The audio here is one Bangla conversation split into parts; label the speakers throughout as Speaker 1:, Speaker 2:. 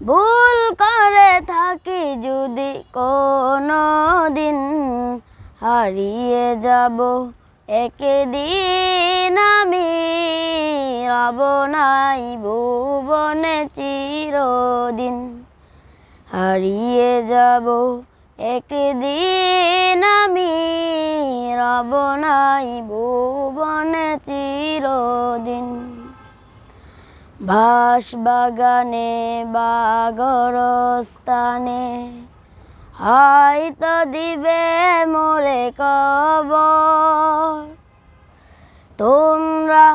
Speaker 1: ভুল করে থাকি যদি কোনো দিন হারিয়ে যাব একদিন আমি রব নাই ভুবনে চিরদিন। হারিয়ে যাব একদিন আমি রব নাই ভুবনে চিরদিন। বাস বাগানে বাগরস্থানে হয়তো দিবে মোরে কব তোমরা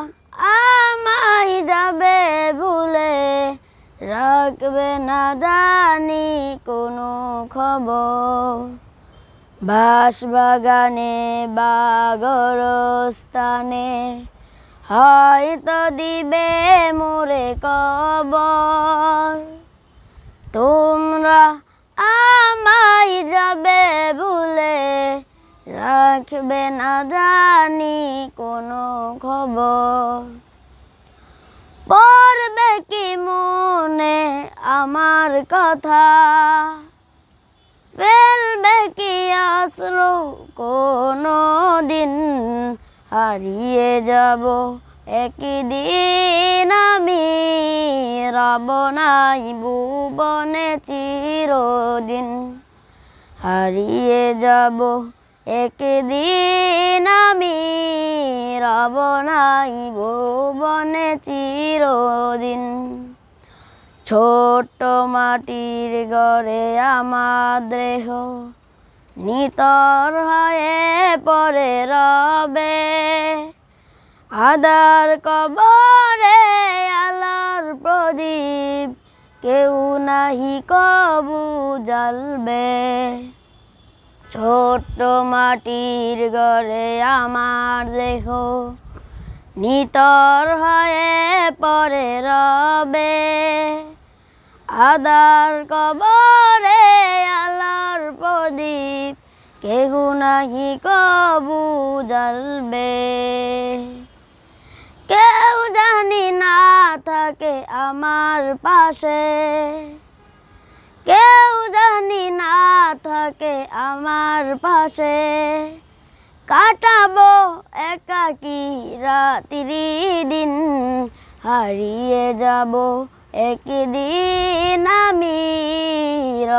Speaker 1: আমায় যাবে ভুলে রাখবে না জানি কোনো খবর। বাস বাগানে বাগরস্থানে হয়তো দিবে মোরে কবর। তোমরা আমায় যাবে ভুলে রাখবে না জানি কোনো খবর। পড়বে কি মনে আমার কথা? ফেলবে কি আসলো কোনো দিন? হারিয়ে যাব। একদিন আমি রব নাই ভুবনে চিরদিন। হারিয়ে যাব। একদিন আমি রব নাই ভুবনে চিরদিন। ছোট মাটির গড়ে আমার দেহ। নিতর হয়ে পরে রবে। আদার কবরে আলার প্রদীপ, কেউ নাহি কবু জ্বালবে। ছোট্ট মাটির ঘরে আমার দেহ, নিতর হয়ে পরে রবে। আদার কবরে প্রদীপ কেহ নাহি কবু জ্বালবে কেউ জানি না থাকে আমার পাশে। কেউ জানি না থাকে আমার পাশে। কাটাবো একাকি রাত্রি দিন, হারিয়ে যাব একদিন আমি।